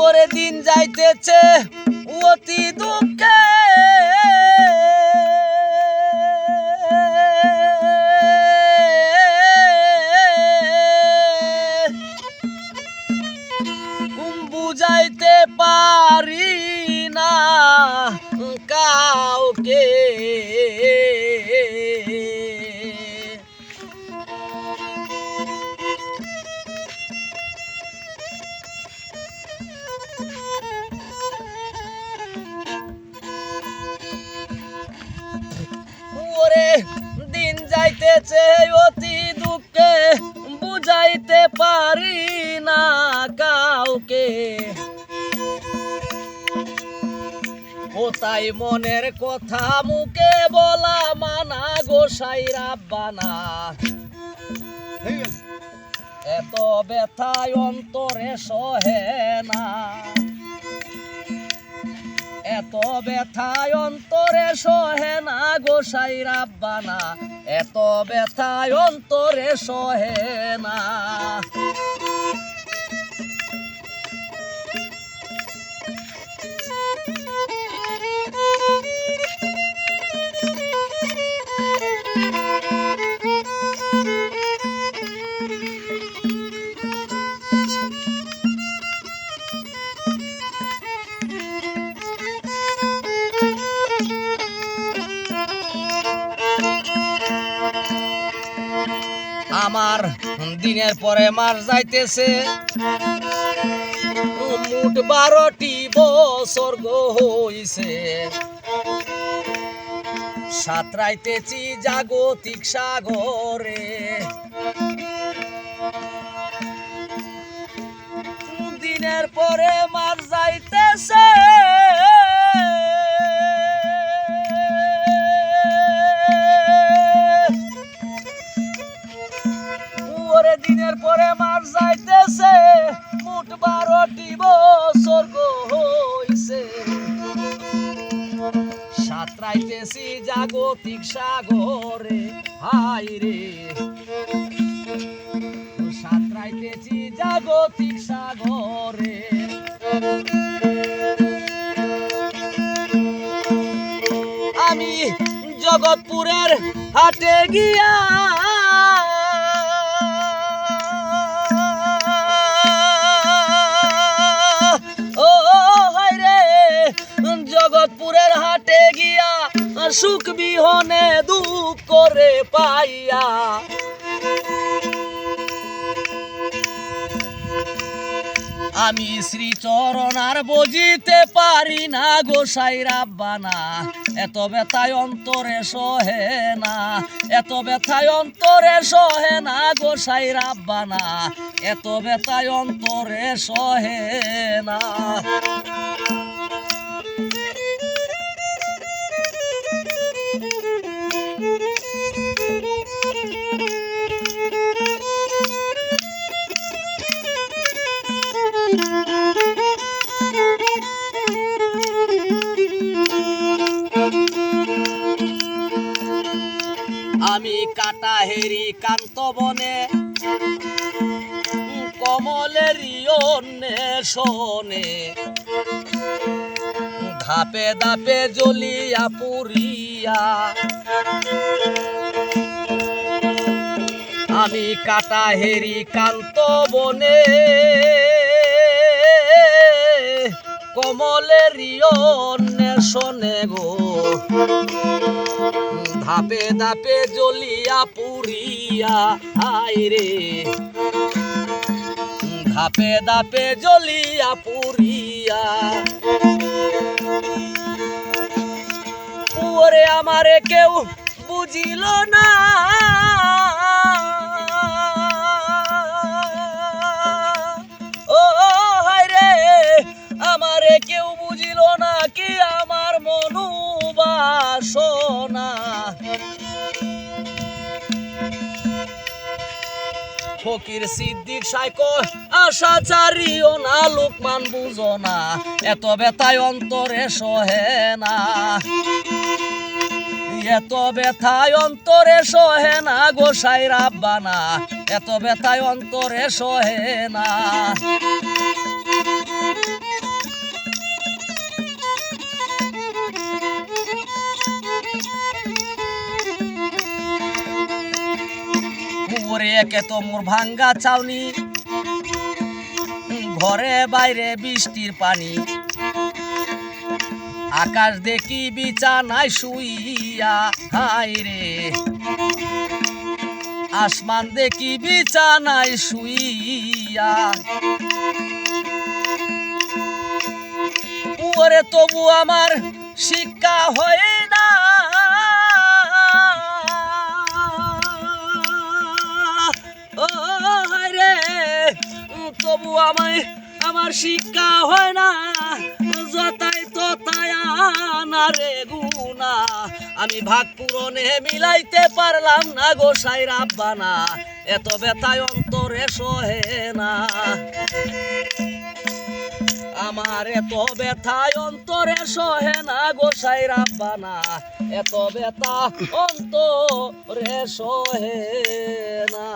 ওরে দিন যাইতেছে অতি দুঃখে দিন যাইতেছে অতি দুঃখে, বুঝাইতে পারি না কাউকে। তাই মনের কথা মুখে বলা মানা গোসাই রাব্বানা। এত ব্যথায় অন্তরে সহে না। এত ব্যথায় অন্তরে সহে না গোসাই রাব্বানা এত ব্যথায় অন্তরে সহে না। আমার দিনের পরে মাস যাইতেছে। মুঠ বারোটি বছর গো হইছে। সাঁতরাইতেছি জাগতিক সাগরে। দিনের পরে মার যাইতেছে। দিনের পরে মার যাইতেছে মুঠ বারোটি বছর গো হইছে। সাঁতরাইতেছি জাগতিক সাগরে হাই রে। সাঁতরাইতেছি জাগতিক সাগরে। আমি জগৎপুরের হাটে গিয়া সুখ বিহনে দুঃখ করে পাইয়া। আমি শ্রীচরণ আর বুঝিতে পারি না গোসাই রাব্বানা এত ব্যথায় অন্তরে সহে না, এত ব্যথায় অন্তরে সহে না গোসাই রাব্বানা এত ব্যথায় অন্তরে সহে না। আমি কাটা হেরি কান্ত বনে, কমলেরই অন্বেষণে। ধাপে ধাপে জ্বলিয়া পুরিয়া, আমি কাটা হেরি কান্ত বনে। কমলেরই অন্বেষণে গো। ধাপে ধাপে জ্বলিয়া পুরিয়া হাই রে। ধাপে ধাপে জ্বলিয়া পুরিয়া ওরে আমারে কেউ বুঝিল না। ও রে, আমারে কেউ বুঝিল না কি আমার ফকির সিদ্দিক সাইকো, আশা চারিও না, লোকমান বুঝো না, এত ব্যথায় অন্তরে সহে না। এত ব্যথায় অন্তরে সহে না গোসাই রাব্বানা এত ব্যথায় অন্তরে সহে না। একে তো মোর ভাঙ্গা চাউনি। ঘরে বাইরে বৃষ্টির পানি। আকাশ দেখি বিছানায় শুইয়া হাই রে। আসমান দেখি বিছানায় শুইয়া। ওরে তবু আমার শিক্ষা হয় তবু আমায়, আমার শিক্ষা হয় না। যতাই ততায় না রে গুনা আমি ভাগ পূরণে মিলাইতে পারলাম না গোসাই রাব্বানা এত ব্যথায় অন্তরে সহে না। আমার এত ব্যথায় অন্তরে সহে না গোসাই রাব্বানা এত ব্যথা অন্তরে সহে না।